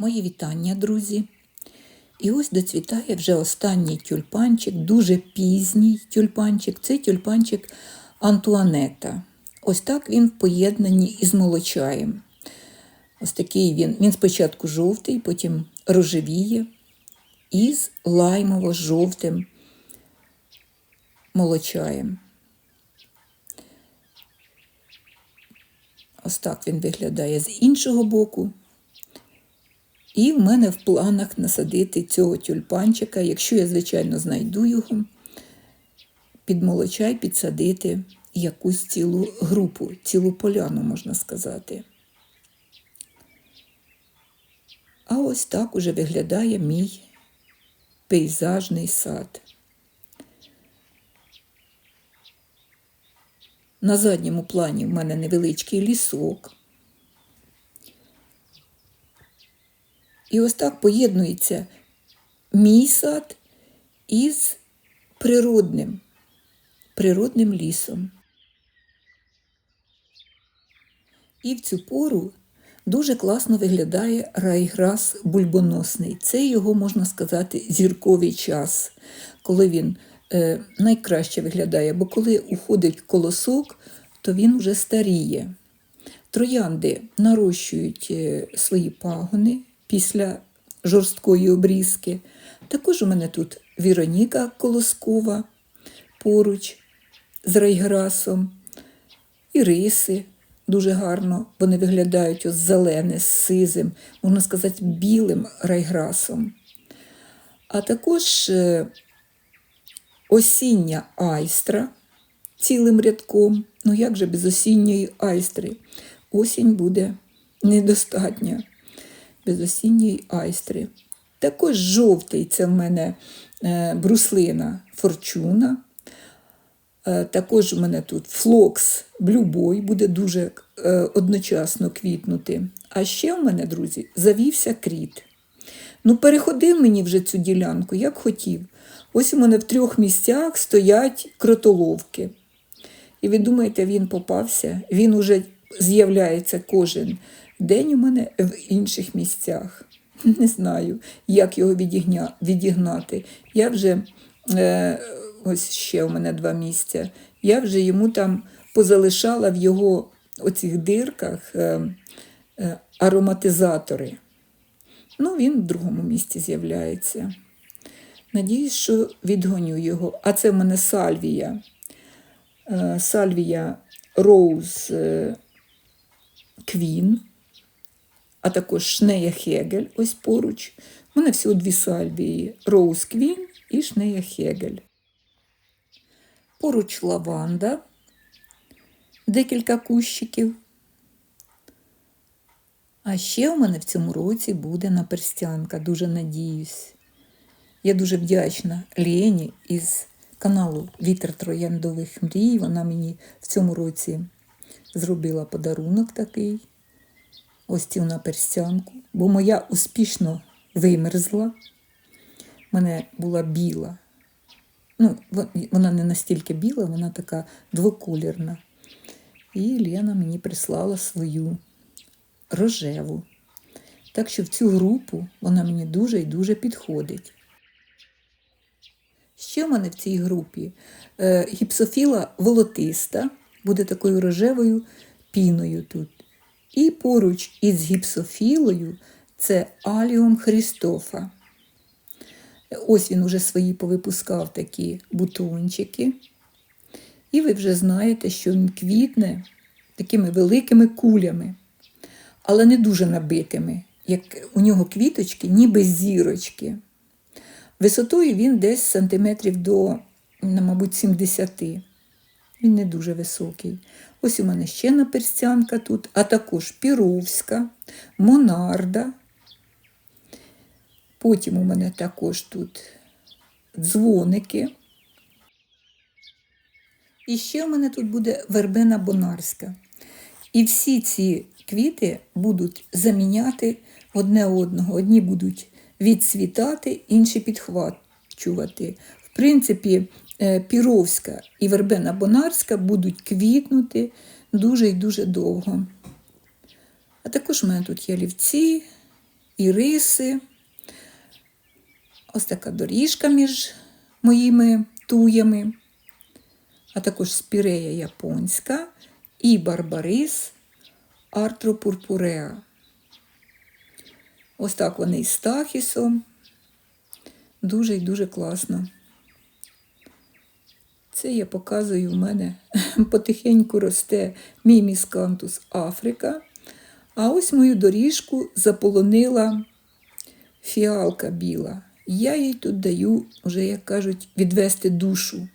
Мої вітання, друзі. І ось доцвітає вже останній тюльпанчик, дуже пізній тюльпанчик. Це тюльпанчик Антуанета. Ось так він в поєднанні із молочаєм. Ось такий він. Він спочатку жовтий, потім рожевіє із лаймово-жовтим молочаєм. Ось так він виглядає з іншого боку. І в мене в планах насадити цього тюльпанчика, якщо я, звичайно, знайду його, під молочай підсадити якусь цілу групу, цілу поляну, можна сказати. А ось так уже виглядає мій пейзажний сад. На задньому плані в мене невеличкий лісок. І ось так поєднується мій сад із природним, природним лісом. І в цю пору дуже класно виглядає райграс бульбоносний. Це його, можна сказати, зірковий час, коли він е, найкраще виглядає, бо коли уходить колосок, то він вже старіє. Троянди нарощують е, свої пагони після жорсткої обрізки. Також у мене тут Віроніка Колоскова поруч з райграсом, і риси дуже гарно. Вони виглядають ось зелене, з сизим, можна сказати, білим райграсом. А також е, осіння айстра цілим рядком. Ну як же без осінньої айстри? Осінь буде недостатня без осінньої айстри. Також жовтий це в мене е, бруслина форчуна. Е, Також у мене тут флокс блюбой буде дуже е, одночасно квітнути. А ще в мене, друзі, завівся кріт. Ну, переходив мені вже цю ділянку, як хотів. Ось у мене в трьох місцях стоять кротоловки. І ви думаєте, він попався? Він уже з'являється кожен день у мене в інших місцях. Не знаю, як його відігня, відігнати. Я вже, е, ось ще у мене два місця, я вже йому там позалишала в його оцих дирках е, е, ароматизатори. Ну, він в другому місці з'являється. Надіюсь, що відгоню його. А це в мене сальвія. Е, Сальвія Роуз Квін, а також Шнея Хегель, ось поруч. У мене всього дві сальвії: Роуз Квін і Шнея Хегель. Поруч лаванда, декілька кущиків. А ще у мене в цьому році буде наперстянка, дуже надіюсь. Я дуже вдячна Лені із каналу Вітер Трояндових мрій. Вона мені в цьому році зробила подарунок такий. Ось цю наперстянку, бо моя успішно вимерзла. Мене була біла. Ну, вона не настільки біла, вона така двоколірна. І Лена мені прислала свою рожеву. Так що в цю групу вона мені дуже і дуже підходить. Ще в мене в цій групі е, гіпсофіла волотиста, буде такою рожевою піною тут. І поруч із гіпсофілою це аліум Хрістофа. Ось він уже свої повипускав такі бутончики. І ви вже знаєте, що він квітне такими великими кулями, але не дуже набитими, як у нього квіточки, ніби зірочки. Висотою він десь сантиметрів до, ну, мабуть, 70. Він не дуже високий. Ось у мене ще наперстянка тут, а також піровська, монарда. Потім у мене також тут дзвоники. І ще у мене тут буде вербена бонарська. І всі ці квіти будуть заміняти одне одного. Одні будуть відцвітати, інші підхвачувати. В принципі, Піровська і вербена бонарська будуть квітнути дуже і дуже довго. А також у мене тут є лівці, іриси. Ось така доріжка між моїми туями, а також спірея японська і барбарис артропурпуреа. Ось так вони із стахісом. Дуже і дуже класно. Це я показую в мене потихеньку росте мій міскантус Африка. А ось мою доріжку заполонила фіалка біла. Я їй тут даю, вже, як кажуть, відвести душу.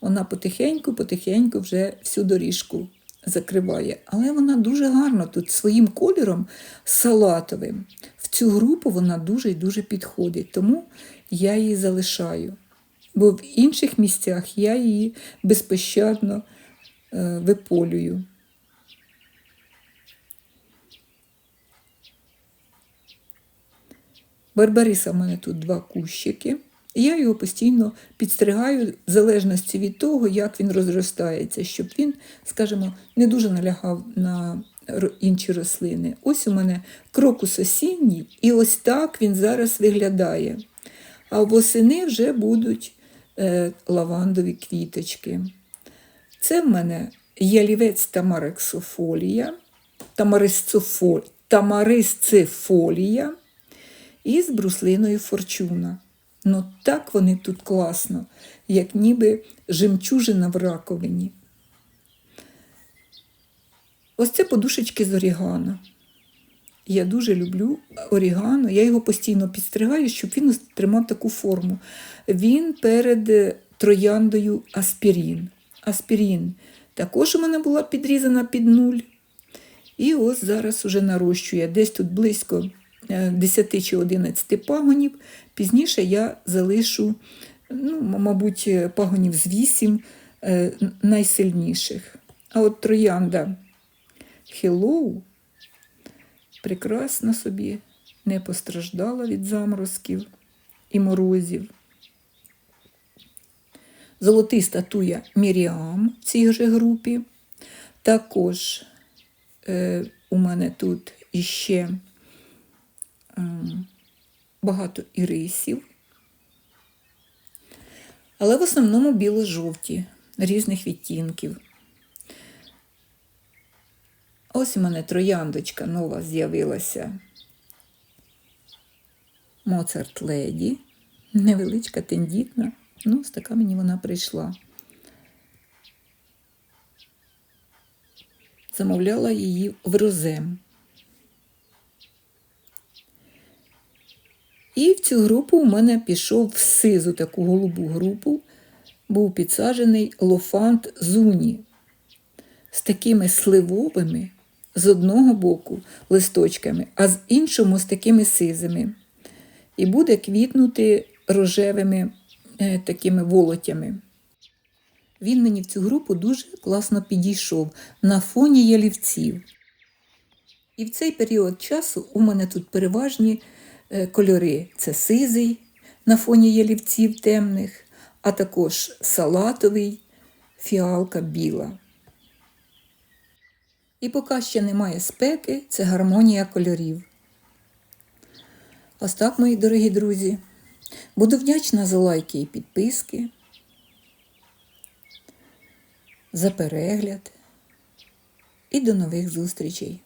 Вона потихеньку-потихеньку вже всю доріжку закриває. Але вона дуже гарно тут своїм кольором салатовим. В цю групу вона дуже і дуже підходить, тому я її залишаю. Бо в інших місцях я її безпощадно е, виполюю. Барбариса в мене тут два кущики. І я його постійно підстригаю в залежності від того, як він розростається, щоб він, скажімо, не дуже налягав на інші рослини. Ось у мене крокус осінній, і ось так він зараз виглядає. А восени вже будуть лавандові квіточки. Це в мене ялівець тамарексофолія, тамарисцифолія із бруслиною форчуна. Ну так вони тут класно, як ніби жемчужина в раковині. Ось це подушечки з орігано. Я дуже люблю орігано, я його постійно підстригаю, щоб він тримав таку форму. Він перед е, трояндою аспірін. Аспірін також у мене була підрізана під нуль. І ось зараз уже нарощує. Десь тут близько е, 10 чи 11 пагонів. Пізніше я залишу, ну, мабуть, е, пагонів з 8 е, найсильніших. А от троянда Hello прекрасно собі не постраждала від заморозків і морозів. Золотиста туя Міріам в цій же групі. Також е, у мене тут іще е, багато ірисів. Але в основному біло-жовті різних відтінків. Ось у мене трояндочка нова з'явилася. Моцарт Леді. Невеличка, тендітна. Ну, ось така мені вона прийшла. Замовляла її в розем. І в цю групу у мене пішов в сизу таку голубу групу, був підсаджений лофант зуні з такими сливовими з одного боку листочками, а з іншого з такими сизими. І буде квітнути рожевими е, такими волотями. Він мені в цю групу дуже класно підійшов на фоні ялівців. І в цей період часу у мене тут переважні е, кольори: це сизий на фоні ялівців темних, а також салатовий, фіалка біла. І поки ще немає спеки, це гармонія кольорів. Ось так, мої дорогі друзі. Буду вдячна за лайки і підписки, за перегляд і до нових зустрічей.